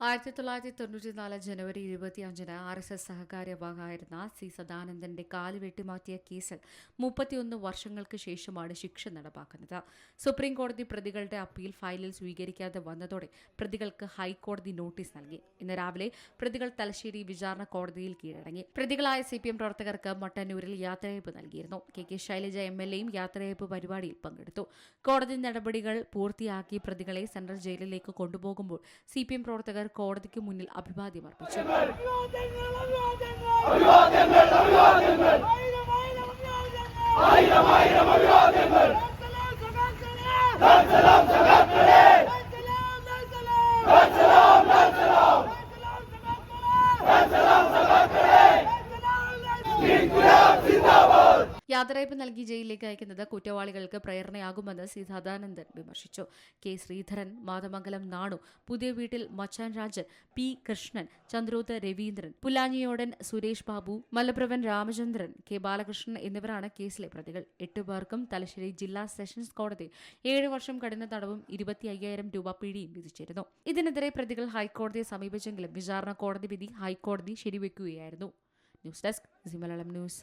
ആയിരത്തി തൊള്ളായിരത്തി തൊണ്ണൂറ്റിനാല് ജനുവരി ഇരുപത്തിയഞ്ചിന് ആർ എസ് എസ് സഹകാര്യവാഹമായിരുന്ന സി സദാനന്ദന്റെ കാൽ വെട്ടിമാറ്റിയ കേസിൽ മുപ്പത്തിയൊന്ന് വർഷങ്ങൾക്ക് ശേഷമാണ് ശിക്ഷ നടപ്പാക്കുന്നത്. സുപ്രീം കോടതി പ്രതികളുടെ അപ്പീൽ ഫയലിൽ സ്വീകരിക്കാതെ വന്നതോടെ പ്രതികൾക്ക് ഹൈക്കോടതി നോട്ടീസ് നൽകി. ഇന്ന് രാവിലെ പ്രതികൾ തലശ്ശേരി വിചാരണ കോടതിയിൽ കീഴടങ്ങി. പ്രതികളായ സി പി എം പ്രവർത്തകർക്ക് മട്ടന്നൂരിൽ യാത്രയയപ്പ് നൽകിയിരുന്നു. K K Shailaja M L എയും യാത്രയയപ്പ് പരിപാടിയിൽ പങ്കെടുത്തു. കോടതി നടപടികൾ പൂർത്തിയാക്കി പ്രതികളെ സെൻട്രൽ ജയിലിലേക്ക് കൊണ്ടുപോകുമ്പോൾ സി പി എം പ്രവർത്തകർ കോടതിക്ക് മുന്നിൽ അഭിവാദ്യം അർപ്പിച്ചു. ആയിരം ആയിരം അഭിവാദ്യങ്ങൾ. സിന്ദാബാദ് യാത്രയയപ്പ് നൽകി ജയിലിലേക്ക് അയക്കുന്നത് കുറ്റവാളികൾക്ക് പ്രേരണയാകുമെന്ന് സി വിമർശിച്ചു. കെ ശ്രീധരൻ മാതമംഗലം നാണു പുതിയ വീട്ടിൽ മച്ചാൻ രാജൻ പി കൃഷ്ണൻ ചന്ദ്രോത്ത് രവീന്ദ്രൻ പുലാഞ്ഞിയോടൻ സുരേഷ് ബാബു മലപ്രവൻ രാമചന്ദ്രൻ കെ ബാലകൃഷ്ണൻ എന്നിവരാണ് കേസിലെ പ്രതികൾ. എട്ട് പേർക്കും തലശ്ശേരി ജില്ലാ സെഷൻസ് കോടതി ഏഴ് വർഷം കഠിന തടവും ഇരുപത്തി അയ്യായിരം രൂപ പിഴയും വിധിച്ചിരുന്നു. ഇതിനെതിരെ പ്രതികൾ ഹൈക്കോടതിയെ സമീപിച്ചെങ്കിലും വിചാരണ കോടതി വിധി ഹൈക്കോടതി ശരിവെക്കുകയായിരുന്നു. News desk C Malayalam news.